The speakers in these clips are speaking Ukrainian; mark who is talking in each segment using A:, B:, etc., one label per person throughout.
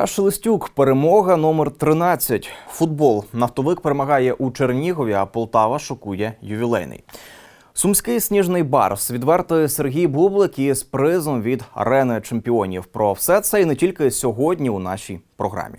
A: Тарас Шелестюк, перемога номер 13. Футбол. Нафтовик перемагає у Чернігові, а Полтава шокує ювілейний. Сумський сніжний барс відвертує Сергій Бублик із призом від арени чемпіонів. Про все це і не тільки сьогодні у нашій програмі.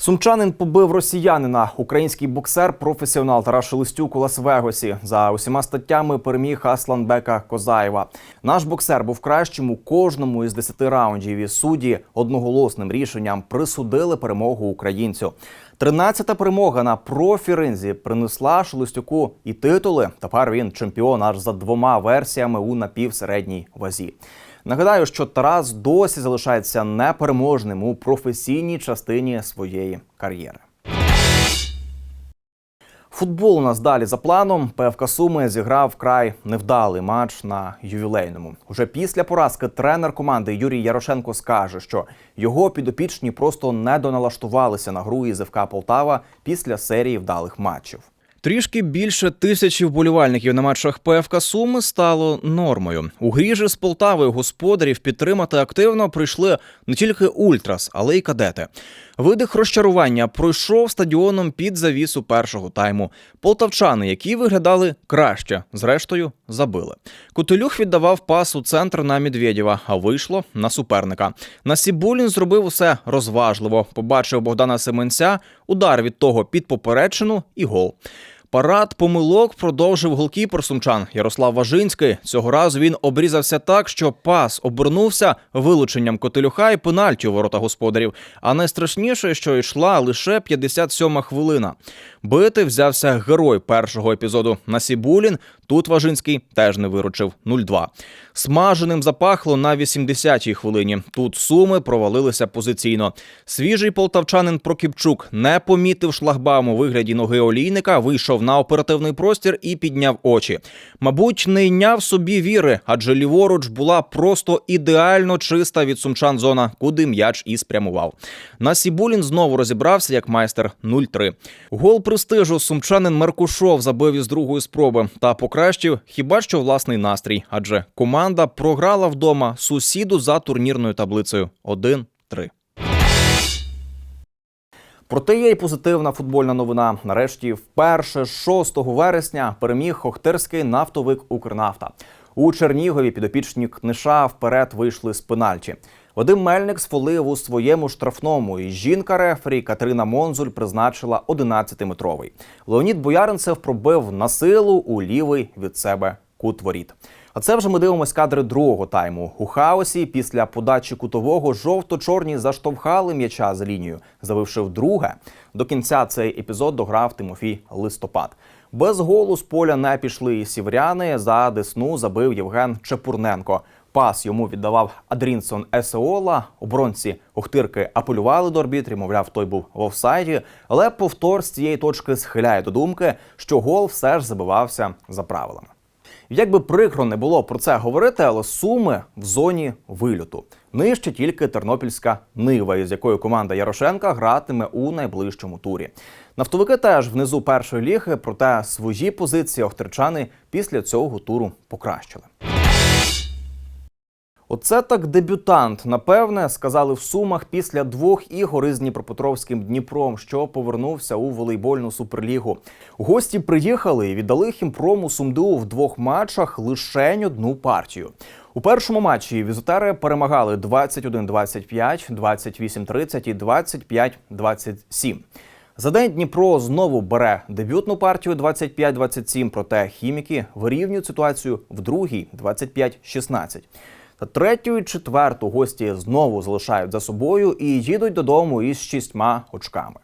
A: Сумчанин побив росіянина. Український боксер, професіонал Тарас Шелестюк у Лас-Вегасі. За усіма статтями переміг Асланбека Козаєва. Наш боксер був кращим у кожному із десяти раундів. І судді одноголосним рішенням присудили перемогу українцю. Тринадцята перемога на профі-ринзі принесла Шелестюку і титули. Тепер він чемпіон аж за двома версіями у напівсередній вазі. Нагадаю, що Тарас досі залишається непереможним у професійній частині своєї кар'єри. Футбол у нас далі за планом. ПФК Суми зіграв край невдалий матч на ювілейному. Уже після поразки тренер команди Юрій Ярошенко скаже, що його підопічні просто не доналаштувалися на гру із ФК Полтава після серії вдалих матчів. Трішки більше тисячі вболівальників на матчах ПФК Суми стало нормою. У грі ж з Полтавою господарів підтримати активно прийшли не тільки ультрас, але й кадети. Видих розчарування пройшов стадіоном під завісу першого тайму. Полтавчани, які виглядали краще, зрештою забили. Котелюх віддавав пас у центр на Медведєва, а вийшло на суперника. Насібулін зробив усе розважливо. Побачив Богдана Семенця, удар від того під поперечину і гол. Парад помилок продовжив голкіпер сумчан Ярослав Важинський. Цього разу він обрізався так, що пас обернувся вилученням котелюха і пенальті у ворота господарів. А найстрашніше, що йшла лише 57-ма хвилина. Бити взявся герой першого епізоду Насібулін. Тут Важинський теж не виручив 0-2. Смаженим запахло на 80-й хвилині. Тут суми провалилися позиційно. Свіжий полтавчанин Прокіпчук не помітив шлагбаум у вигляді ноги олійника, вийшов на оперативний простір і підняв очі. Мабуть, не йняв собі віри, адже ліворуч була просто ідеально чиста від сумчан зона, куди м'яч і спрямував. Насібулін знову розібрався як майстер 0-3. Гол престижу сумчанин Меркушов забив із другої спроби та покращив хіба що власний настрій, адже команда програла вдома сусіду за турнірною таблицею 1-3. Проте є й позитивна футбольна новина. Нарешті, вперше 6 вересня переміг Хохтирський нафтовик Укрнафта. У Чернігові підопічні книша вперед вийшли з пенальті. Вадим Мельник сфолив у своєму штрафному, і жінка рефері Катерина Монзуль призначила 11-метровий. Леонід Бояринцев пробив на силу у лівий від себе кут воріт. А це вже ми дивимося кадри другого тайму. У хаосі після подачі кутового жовто-чорні заштовхали м'яча за лінію, забивши вдруге. До кінця цей епізод дограв Тимофій Листопад. Без голу з поля не пішли і сівряни. За десну забив Євген Чепурненко. Пас йому віддавав Адрінсон Есеола. Оборонці Охтирки апелювали до арбітрів, мовляв, той був в офсайді. Але повтор з цієї точки схиляє до думки, що гол все ж забивався за правилами. Як би прикро не було про це говорити, але суми в зоні вильоту. Нижче тільки тернопільська нива, із якою команда Ярошенка гратиме у найближчому турі. Нафтовики теж внизу першої ліги, проте свої позиції охтерчани після цього туру покращили. Оце так дебютант. Напевне, сказали в сумах після двох ігор із Дніпропетровським Дніпром, що повернувся у волейбольну суперлігу. Гості приїхали і віддали хімпрому сумду в двох матчах лише одну партію. У першому матчі візитери перемагали 21-25, 28-30 і 25-27. За день Дніпро знову бере дебютну партію 25-27, проте хіміки вирівнюють ситуацію в другій 25-16. Та третю і четверту гості знову залишають за собою і їдуть додому із шістьма очками.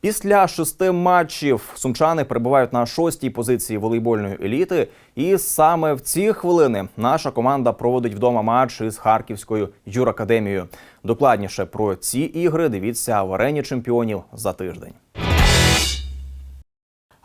A: Після шести матчів сумчани перебувають на шостій позиції волейбольної еліти, і саме в ці хвилини наша команда проводить вдома матч із харківською юракадемією. Докладніше про ці ігри дивіться в арені чемпіонів за тиждень.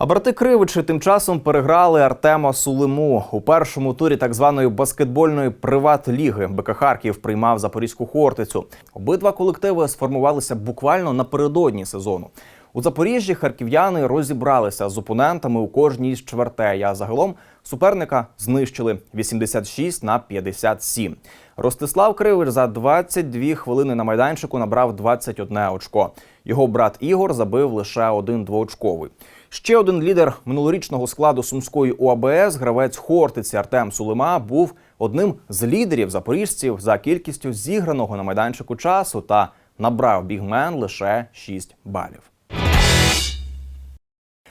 A: А брати Кривичі тим часом переграли Артема Сулиму у першому турі так званої баскетбольної приват-ліги. БК Харків приймав Запорізьку Хортицю. Обидва колективи сформувалися буквально напередодні сезону. У Запоріжжі харків'яни розібралися з опонентами у кожній з чвертей. А загалом суперника знищили 86 на 57. Ростислав Кривич за 22 хвилини на майданчику набрав 21 очко. Його брат Ігор забив лише один двоочковий. Ще один лідер минулорічного складу сумської УАБС, гравець Хортиці Артем Сулима, був одним з лідерів запоріжців за кількістю зіграного на майданчику часу та набрав бігмен лише 6 балів.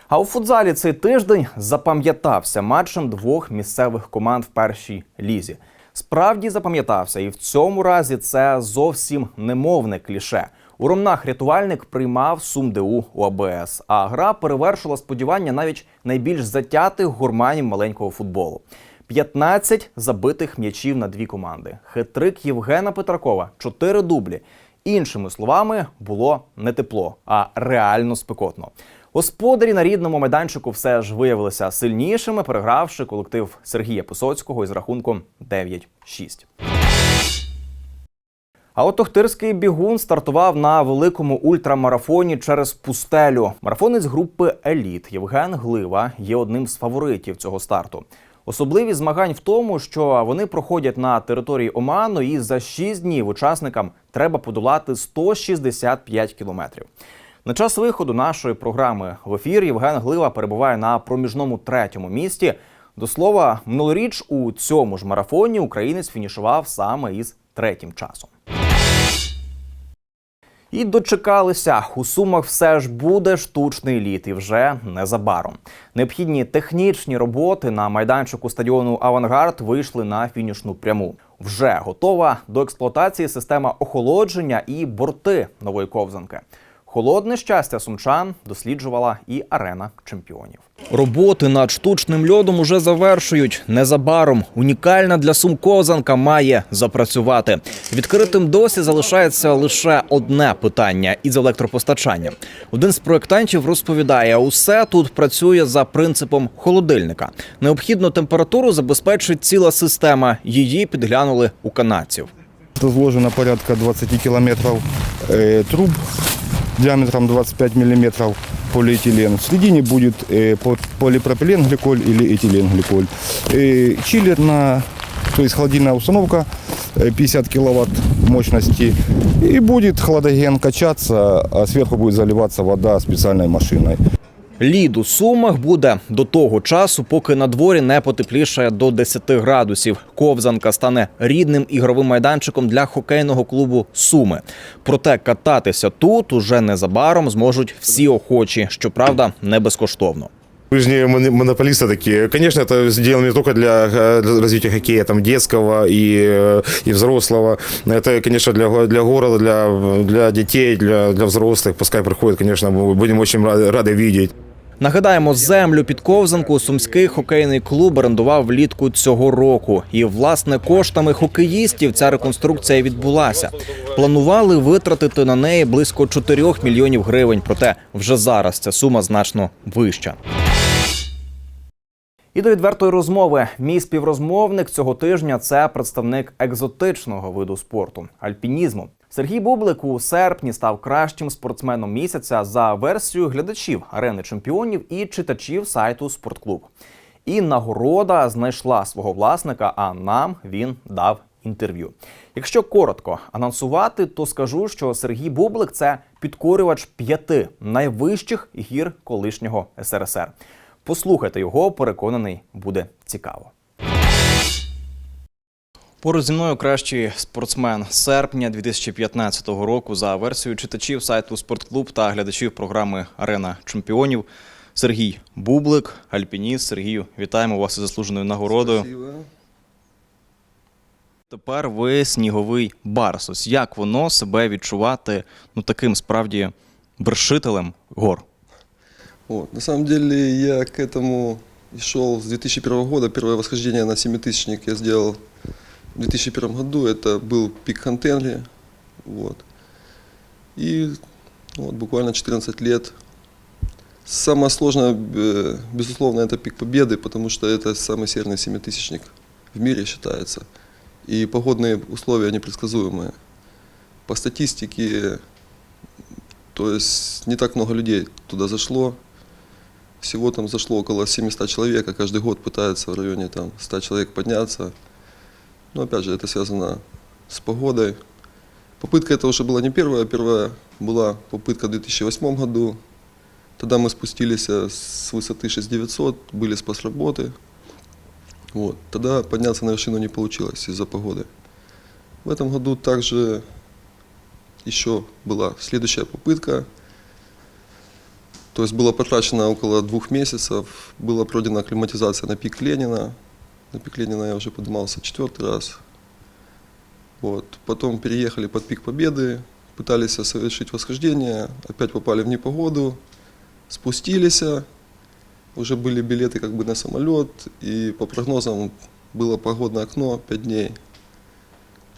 A: А у футзалі цей тиждень запам'ятався матчем двох місцевих команд в першій лізі. Справді запам'ятався, і в цьому разі це зовсім немовне кліше. У Ромнах рятувальник приймав сумдеу у АБС, а гра перевершила сподівання навіть найбільш затятих гурманів маленького футболу. 15 забитих м'ячів на дві команди. Хитрик Євгена Петракова, 4 дублі. Іншими словами, було не тепло, а реально спекотно. Господарі на рідному майданчику все ж виявилися сильнішими, перегравши колектив Сергія Писоцького із рахунком 9-6. А от Охтирський бігун стартував на великому ультрамарафоні через пустелю. Марафонець групи Еліт Євген Глива є одним з фаворитів цього старту. Особливість змагань в тому, що вони проходять на території Оману, і за 6 днів учасникам треба подолати 165 кілометрів. На час виходу нашої програми в ефір Євген Глива перебуває на проміжному третьому місці. До слова, минулоріч у цьому ж марафоні українець фінішував саме із третім часом. І дочекалися. У сумах все ж буде штучний лід і вже незабаром. Необхідні технічні роботи на майданчику стадіону Авангард вийшли на фінішну пряму. Вже готова до експлуатації система охолодження і борти нової ковзанки. Холодне щастя сумчан досліджувала і арена чемпіонів. Роботи над штучним льодом уже завершують. Незабаром унікальна для сум ковзанка має запрацювати. Відкритим досі залишається лише одне питання із електропостачанням. Один з проєктантів розповідає, усе тут працює за принципом холодильника. Необхідну температуру забезпечить ціла система. Її підглянули у канадців.
B: Разложено порядка 20 километров э, труб диаметром 25 миллиметров полиэтилен. В середине будет э, по- полипропилен гликоль или этилен гликоль. Э, чиллер на, то есть холодильная установка э, 50 киловатт мощности. И будет хладоген качаться, а сверху будет заливаться вода специальной машиной.
A: Лід у сумах буде до того часу, поки на дворі не потеплішає до 10 градусів. Ковзанка стане рідним ігровим майданчиком для хокейного клубу Суми. Проте кататися тут уже незабаром зможуть всі охочі, щоправда, не безкоштовно.
C: Мы же не моно- монополисты такие. Конечно, это сделано не только для, э, для развития хоккея там, детского и, э, и взрослого. Это, конечно, для, го- для города, для, для детей, для, для взрослых. Пускай приходят, конечно, мы будем очень рады, рады видеть.
A: Нагадаємо, землю під ковзанку сумський хокейний клуб орендував влітку цього року. І власне коштами хокеїстів ця реконструкція відбулася. Планували витратити на неї близько 4 мільйонів гривень. Проте вже зараз ця сума значно вища. І до відвертої розмови. Мій співрозмовник цього тижня це представник екзотичного виду спорту альпінізму. Сергій Бублик у серпні став кращим спортсменом місяця за версією глядачів арени чемпіонів і читачів сайту Спортклуб. І нагорода знайшла свого власника, а нам він дав інтерв'ю. Якщо коротко анонсувати, то скажу, що Сергій Бублик це підкорювач п'яти найвищих гір колишнього СРСР. Послухайте його, переконаний, буде цікаво. Поруч зі мною кращий спортсмен серпня 2015 року за версією читачів сайту Спортклуб та глядачів програми Арена чемпіонів. Сергій Бублик, альпініст. Сергію, вітаємо вас із заслуженою нагородою.
D: Спасибо.
A: Тепер ви сніговий барс. Ось як воно себе відчувати ну таким справді вершителем гор?
D: Вот. На самом деле я к этому шел с 2001 года. Первое восхождение на семитысячник я сделал в 2001 году. Это был пик Хантенли. Вот. И вот, буквально 14 лет. Самое сложное, э, безусловно, это пик Победы, потому что это самый северный семитысячник в мире считается. И погодные условия непредсказуемые. По статистике То есть не так много людей туда зашло. Всего там зашло около 700 человек, а каждый год пытается в районе там, 100 человек подняться. Но опять же, это связано с погодой. Попытка это уже была не первая. Первая была попытка в 2008 году. Тогда мы спустились э, с высоты 6900, были спасработы. Вот. Тогда подняться на вершину не получилось из-за погоды. В этом году также еще была следующая попытка. То есть было потрачено около двух месяцев, была пройдена акклиматизация на пик Ленина. На пик Ленина я уже поднимался четвертый раз. Вот. Потом переехали под пик Победы, пытались совершить восхождение, опять попали в непогоду, спустились, уже были билеты как бы на самолет, и по прогнозам было погодное окно 5 дней.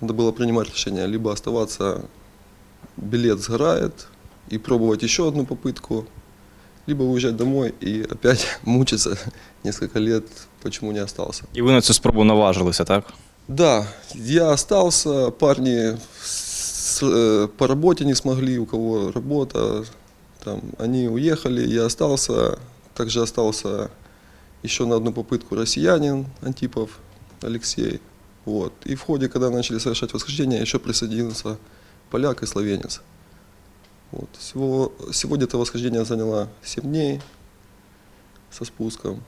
D: Надо было принимать решение, либо оставаться, билет сгорает, и пробовать еще одну попытку, либо уезжать домой и опять мучиться несколько лет, почему не остался.
E: І ви на цю спробу наважилися, так?
D: Да, я остался, парни с- э, по работе не смогли, у кого работа, там, они уехали, я остался, также остался еще на одну попытку россиянин Антипов Алексей. Вот. И в ходе, когда начали совершать восхождение, еще присоединился поляк и словенец. Вот. Всего, сегодня это восхождение заняло 7 дней со спуском.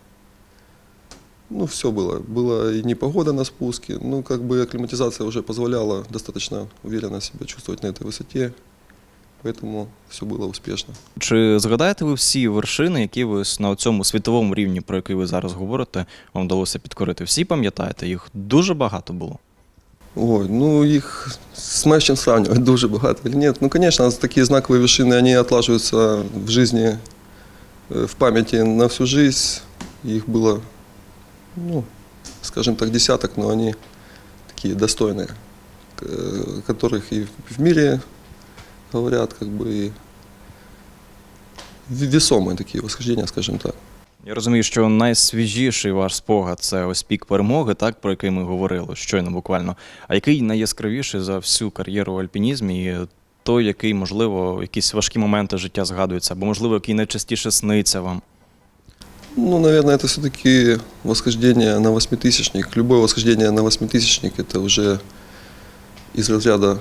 D: Ну, все было. Была и непогода на спуске. Ну, как бы акклиматизация уже позволяла достаточно уверенно себя чувствовать на этой высоте. Поэтому все было успешно.
E: Чи згадаєте ви всі вершини, які ви с- на цьому світовому рівні, про який ви зараз говорите, вам вдалося підкорити? Всі пам'ятаєте? Їх дуже багато було.
D: Ой, ну их с матчем сравнивать дуже багато или нет. Ну, конечно, такие знаковые вершины, они отлаживаются в жизни, э, в памяти на всю жизнь. Их было, ну, скажем так, десяток, но они такие достойные, э, которых и в мире говорят, как бы, и весомые такие восхождения, скажем так.
E: Я розумію, що найсвіжіший ваш спогад це ось пік перемоги, так про який ми говорили щойно буквально. А який найяскравіший за всю кар'єру в альпінізмі, і той, який, можливо, якісь важкі моменти життя згадуються, або, можливо, який найчастіше сниться вам.
D: Ну, наверное, это все-таки восхождение на восьмитысячник. Любое восхождение на восьмитысячник – это уже из разряда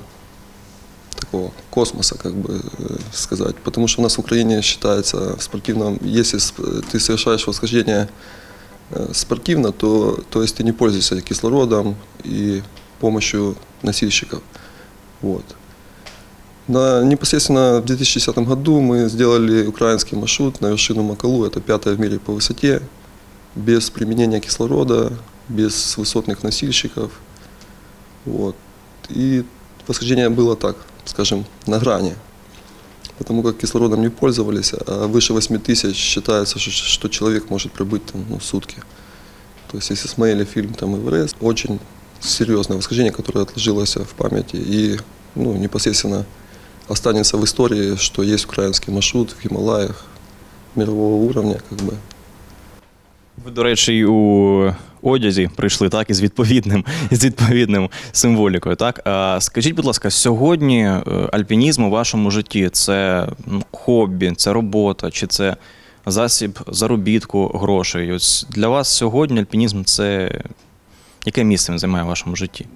D: такого космоса, как бы э, сказать. Потому что у нас в Украине считается в спортивном, если ты совершаешь восхождение э, спортивно, то, то есть ты не пользуешься кислородом и помощью носильщиков. Вот. На, непосредственно в 2010 году мы сделали украинский маршрут на вершину Макалу, это пятая в мире по высоте, без применения кислорода, без высотных носильщиков. Вот. И восхождение было так, скажем, на грани. Потому как кислородом не пользовались, а выше 8 тысяч считается, что, что человек может пробыть там, ну, сутки. То есть если смотрели фильм там Эверест, очень серьезное восхождение, которое отложилось в памяти и ну, непосредственно останется в истории, что есть украинский маршрут в Гималаях мирового уровня, как бы.
E: Ви, до речі, і у одязі прийшли так із відповідним із відповідним символікою. Так а скажіть, будь ласка, сьогодні е, альпінізм у вашому житті це ну, хобі, це робота, чи це засіб заробітку грошей? Ось для вас сьогодні альпінізм це яке місце він займає в вашому житті?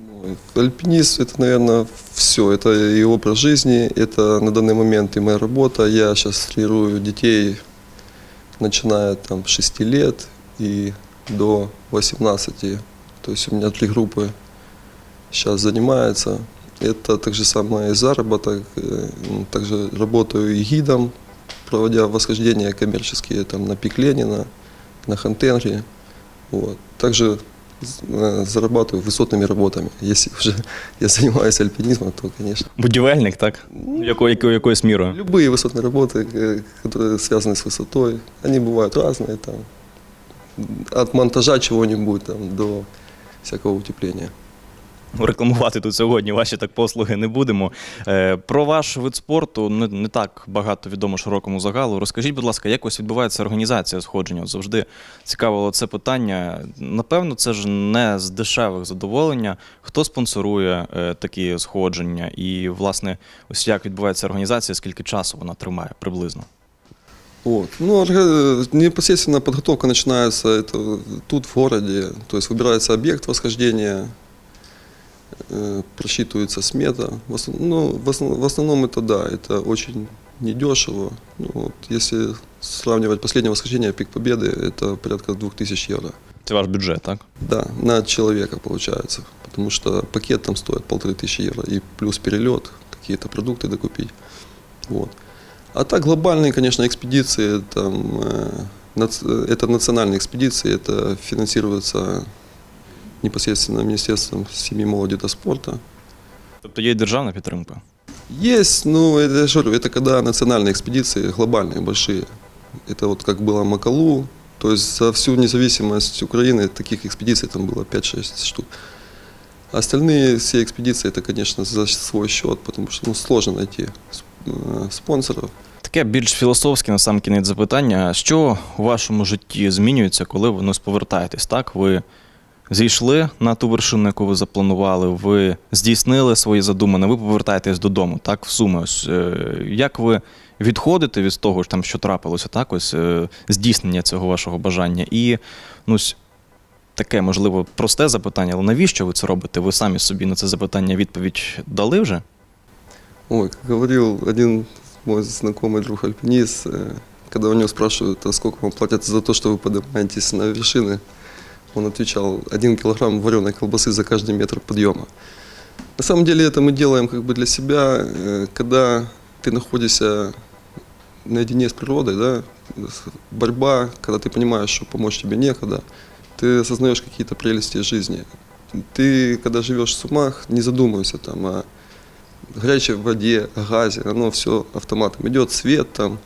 D: Ну, Альпинист – это, наверное, все. Это и образ жизни, это на данный момент и моя работа. Я сейчас тренирую детей, начиная там с 6 лет и до 18. То есть у меня три группы сейчас занимаются. Это также самое и заработок. э, м, Также работаю и гидом, проводя восхождения коммерческие там, на пик Ленина, на Хантенгри. Вот. Также з- э, зарабатываю высотными работами. Если уже я занимаюсь альпинизмом, то, конечно.
E: Будівельник, так? Яко, яко, якоюсь мірою?
D: Любые высотные работы, э, которые связаны с высотой, они бывают разные. Там, от монтажа чего-нибудь там, до всякого утепления.
E: Ну, Рекламувати тут сьогодні ваші так послуги не будемо. Е, про ваш вид спорту не, не так багато відомо широкому загалу. Розкажіть, будь ласка, як ось відбувається організація сходження? Завжди цікавило це питання. Напевно, це ж не з дешевих задоволення. Хто спонсорує е, такі сходження? І, власне, ось як відбувається організація, скільки часу вона тримає приблизно?
D: Вот. Ну, орга- непосредственно подготовка начинается это тут, в городе. То есть выбирается объект восхождения, э, просчитывается смета. В основ- ну, в, основ- в основном это да, это очень недешево. Ну, вот, если сравнивать последнее восхождение «Пик Победы», это порядка 2000 евро.
E: Це ваш бюджет, так?
D: Да, на человека получается. Потому что пакет там стоит полторы тысячи евро. И плюс перелет, какие-то продукты докупить. Вот. А так глобальные, конечно, экспедиции, там, э, это национальные экспедиции, это финансируется непосредственно министерством сім'ї, молоді та спорту.
E: Тобто є державна підтримка?
D: Є, ну это ж говорю, це коли національні експедиції глобальні, великі. Це от як було Макалу, тобто за всю независимость Украины таких экспедиций там было 5-6 штук. Остальные все экспедиции, это, конечно, за свой счет, потому что ну, сложно найти э, спонсоров.
E: Таке більш філософське на сам кінець запитання. Що у вашому житті змінюється, коли ви ну, повертаєтесь? Так, ви зійшли на ту вершину, яку ви запланували, ви здійснили свої задумане, ви повертаєтесь додому, так, в суми. Ось, е, як ви відходите від того, там, що трапилося, так, ось е, здійснення цього вашого бажання? І ну, таке, можливо, просте запитання, але навіщо ви це робите? Ви самі собі на це запитання відповідь дали вже?
D: Ой, как говорил один мой знакомый друг альпинист, э, когда у него спрашивают, а сколько вам платят за то, что вы поднимаетесь на вершины, он отвечал, один килограмм вареной колбасы за каждый метр подъема. На самом деле это мы делаем как бы для себя, э, когда ты находишься наедине с природой, да, борьба, когда ты понимаешь, что помочь тебе некогда, ты осознаешь какие-то прелести жизни. Ты, когда живешь в Сумах, не задумывайся там о горячей воде, газе, оно все автоматом идет, свет там.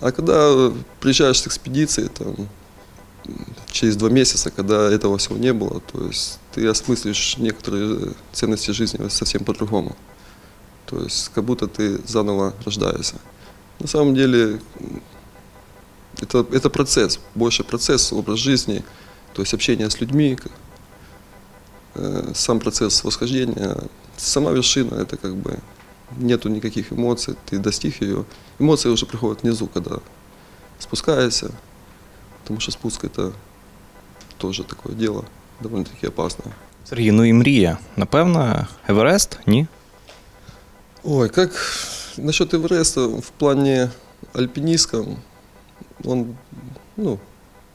D: А когда э, приезжаешь с экспедиции, там, через два месяца, когда этого всего не было, то есть ты осмыслишь некоторые ценности жизни совсем по-другому. То есть как будто ты заново рождаешься. На самом деле это, это процесс, больше процесс, образ жизни, то есть общение с людьми, э, сам процесс восхождения, сама вершина, это как бы нету никаких эмоций, ты достиг ее. Эмоции уже приходят внизу, когда спускаешься, потому что спуск это тоже такое дело, довольно-таки опасное.
E: Сергій, ну і мрія. Напевно, Еверест? Ні?
D: Ой, как насчет Эвереста в плане альпинистском, он, ну,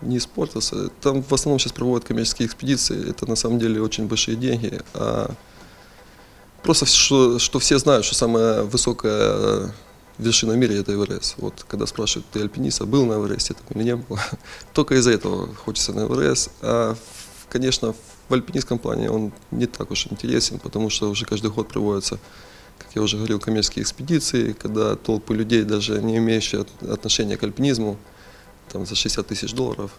D: не испортился. Там в основном сейчас проводят коммерческие экспедиции. Это на самом деле очень большие деньги. А просто что, что все знают, что самая высокая э, вершина в мире это Эверест. Вот когда спрашивают, ты альпинист, а был на Эвересте там, или не был, только из-за этого хочется на Эверест. А, конечно, в альпинистском плане он не так уж интересен, потому что уже каждый год проводятся как я уже говорил, коммерческие экспедиции, когда толпы людей, даже не имеющие от- отношения к альпинизму, там за 60 тысяч долларов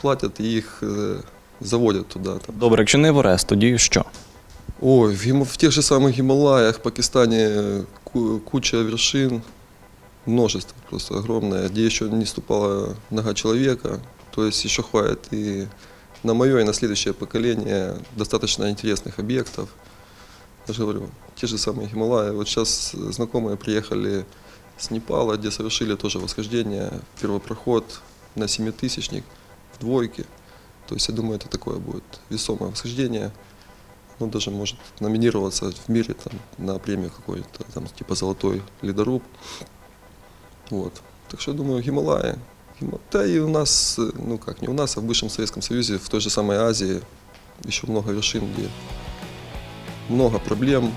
D: платят и их э, заводят туда. Там.
E: Добре, якщо не Еверест, тоді що?
D: Ой, в, Гима- в тех же самых Гималаях, Пакистане э, ку- куча вершин, множество просто огромное, где еще не ступала нога человека. То есть еще хватит и на мое, и на следующее поколение достаточно интересных объектов. Я же говорю, те же самые Гималаи. Вот сейчас знакомые приехали с Непала, где совершили тоже восхождение, первопроход на семитысячник в двойке. То есть я думаю, это такое будет весомое восхождение. Ну, даже может номинироваться в мире там, на премию какой-то, там, типа «Золотой ледоруб». Вот. Так что, я думаю, Гималаи. Гима- Да и у нас, ну как, не у нас, а в бывшем Советском Союзе, в той же самой Азии, еще много вершин, где много проблем,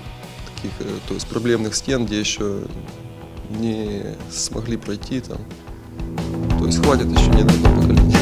D: таких, э, то есть проблемных стен, где еще не смогли пройти там. То есть хватит еще не на одно поколение.